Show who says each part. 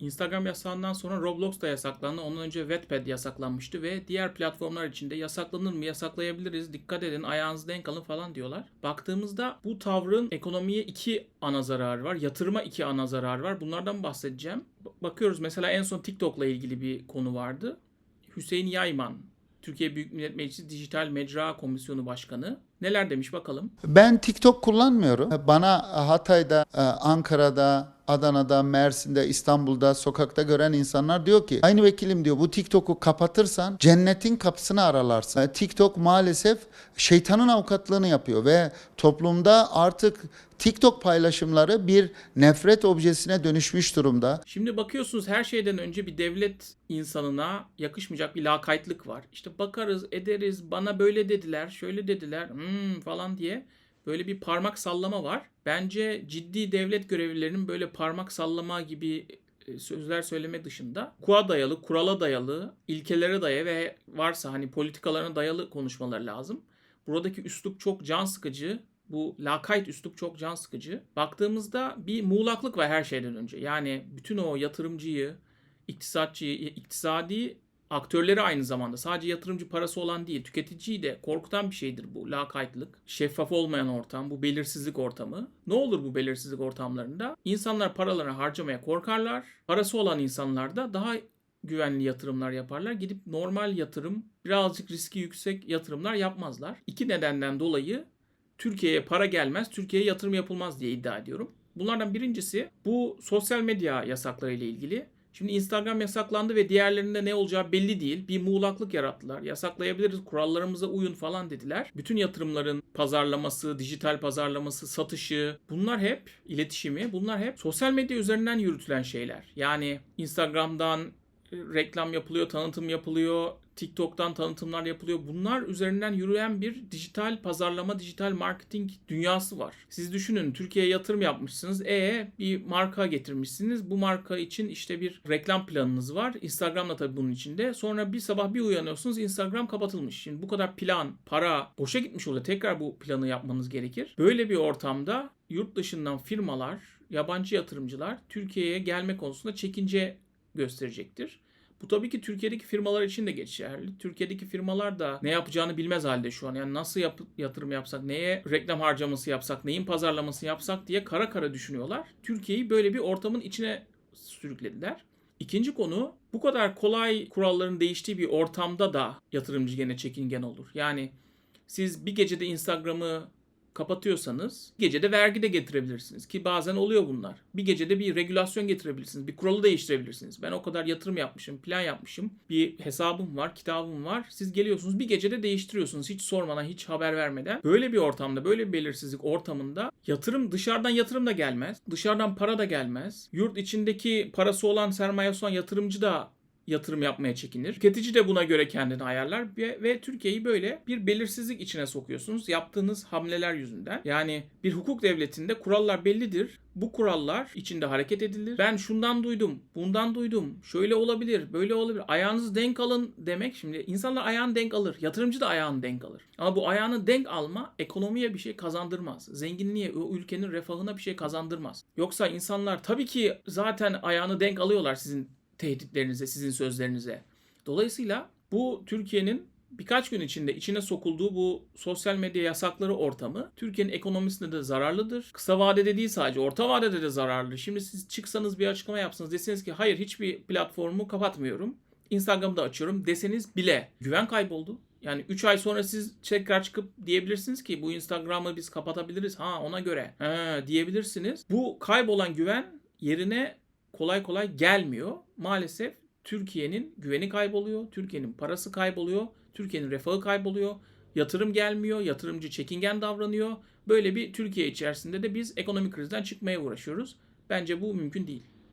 Speaker 1: Instagram yasağından sonra Roblox da yasaklandı. Ondan önce Wattpad yasaklanmıştı ve diğer platformlar içinde yasaklanır mı yasaklayabiliriz dikkat edin ayağınızı denk alın falan diyorlar. Baktığımızda bu tavrın ekonomiye iki ana zararı var. Yatırıma iki ana zararı var. Bunlardan bahsedeceğim. Ba- Bakıyoruz mesela en son TikTok'la ilgili bir konu vardı. Hüseyin Yayman, Türkiye Büyük Millet Meclisi Dijital Mecra Komisyonu Başkanı. Neler demiş bakalım.
Speaker 2: Ben TikTok kullanmıyorum. Bana Hatay'da, e, Ankara'da, Adana'da, Mersin'de, İstanbul'da, sokakta gören insanlar diyor ki aynı vekilim diyor bu TikTok'u kapatırsan cennetin kapısını aralarsın. E, TikTok maalesef şeytanın avukatlığını yapıyor ve toplumda artık TikTok paylaşımları bir nefret objesine dönüşmüş durumda.
Speaker 1: Şimdi bakıyorsunuz her şeyden önce bir devlet insanına yakışmayacak bir lakaytlık var. İşte bakarız, ederiz, bana böyle dediler, şöyle dediler hmm falan diye böyle bir parmak sallama var. Bence ciddi devlet görevlilerinin böyle parmak sallama gibi e, sözler söyleme dışında kuğa dayalı, kurala dayalı, ilkelere dayalı ve varsa hani politikalarına dayalı konuşmaları lazım. Buradaki üslup çok can sıkıcı. Bu lakayt üslup çok can sıkıcı. Baktığımızda bir muğlaklık var her şeyden önce. Yani bütün o yatırımcıyı, iktisatçıyı, iktisadi aktörleri aynı zamanda sadece yatırımcı parası olan değil, tüketiciyi de korkutan bir şeydir bu lakaytlık. Şeffaf olmayan ortam, bu belirsizlik ortamı. Ne olur bu belirsizlik ortamlarında? İnsanlar paralarını harcamaya korkarlar. Parası olan insanlar da daha güvenli yatırımlar yaparlar. Gidip normal yatırım, birazcık riski yüksek yatırımlar yapmazlar. İki nedenden dolayı Türkiye'ye para gelmez, Türkiye'ye yatırım yapılmaz diye iddia ediyorum. Bunlardan birincisi bu sosyal medya yasakları ile ilgili. Şimdi Instagram yasaklandı ve diğerlerinde ne olacağı belli değil. Bir muğlaklık yarattılar. Yasaklayabiliriz, kurallarımıza uyun falan dediler. Bütün yatırımların pazarlaması, dijital pazarlaması, satışı bunlar hep iletişimi, bunlar hep sosyal medya üzerinden yürütülen şeyler. Yani Instagram'dan e, reklam yapılıyor, tanıtım yapılıyor, TikTok'tan tanıtımlar yapılıyor. Bunlar üzerinden yürüyen bir dijital pazarlama, dijital marketing dünyası var. Siz düşünün Türkiye'ye yatırım yapmışsınız. E bir marka getirmişsiniz. Bu marka için işte bir reklam planınız var. Instagram da tabii bunun içinde. Sonra bir sabah bir uyanıyorsunuz Instagram kapatılmış. Şimdi bu kadar plan, para boşa gitmiş oluyor. Tekrar bu planı yapmanız gerekir. Böyle bir ortamda yurt dışından firmalar, yabancı yatırımcılar Türkiye'ye gelme konusunda çekince gösterecektir. Bu tabii ki Türkiye'deki firmalar için de geçerli. Türkiye'deki firmalar da ne yapacağını bilmez halde şu an. Yani nasıl yap- yatırım yapsak, neye reklam harcaması yapsak, neyin pazarlaması yapsak diye kara kara düşünüyorlar. Türkiye'yi böyle bir ortamın içine sürüklediler. İkinci konu bu kadar kolay kuralların değiştiği bir ortamda da yatırımcı gene çekingen olur. Yani siz bir gecede Instagram'ı kapatıyorsanız gecede vergi de getirebilirsiniz ki bazen oluyor bunlar. Bir gecede bir regülasyon getirebilirsiniz. Bir kuralı değiştirebilirsiniz. Ben o kadar yatırım yapmışım, plan yapmışım. Bir hesabım var, kitabım var. Siz geliyorsunuz bir gecede değiştiriyorsunuz hiç sormadan, hiç haber vermeden. Böyle bir ortamda, böyle bir belirsizlik ortamında yatırım dışarıdan yatırım da gelmez. Dışarıdan para da gelmez. Yurt içindeki parası olan, sermayesi olan yatırımcı da yatırım yapmaya çekinir. Tüketici de buna göre kendini ayarlar ve, ve Türkiye'yi böyle bir belirsizlik içine sokuyorsunuz yaptığınız hamleler yüzünden. Yani bir hukuk devletinde kurallar bellidir. Bu kurallar içinde hareket edilir. Ben şundan duydum, bundan duydum. Şöyle olabilir, böyle olabilir. Ayağınızı denk alın demek şimdi insanlar ayağını denk alır. Yatırımcı da ayağını denk alır. Ama bu ayağını denk alma ekonomiye bir şey kazandırmaz. Zenginliğe, o ülkenin refahına bir şey kazandırmaz. Yoksa insanlar tabii ki zaten ayağını denk alıyorlar sizin tehditlerinize, sizin sözlerinize. Dolayısıyla bu Türkiye'nin birkaç gün içinde içine sokulduğu bu sosyal medya yasakları ortamı Türkiye'nin ekonomisine de zararlıdır. Kısa vadede değil sadece orta vadede de zararlı. Şimdi siz çıksanız bir açıklama yapsanız deseniz ki hayır hiçbir platformu kapatmıyorum. Instagram'da açıyorum deseniz bile güven kayboldu. Yani 3 ay sonra siz tekrar çıkıp diyebilirsiniz ki bu Instagram'ı biz kapatabiliriz ha ona göre ha, diyebilirsiniz. Bu kaybolan güven yerine kolay kolay gelmiyor. Maalesef Türkiye'nin güveni kayboluyor, Türkiye'nin parası kayboluyor, Türkiye'nin refahı kayboluyor, yatırım gelmiyor, yatırımcı çekingen davranıyor. Böyle bir Türkiye içerisinde de biz ekonomik krizden çıkmaya uğraşıyoruz. Bence bu mümkün değil.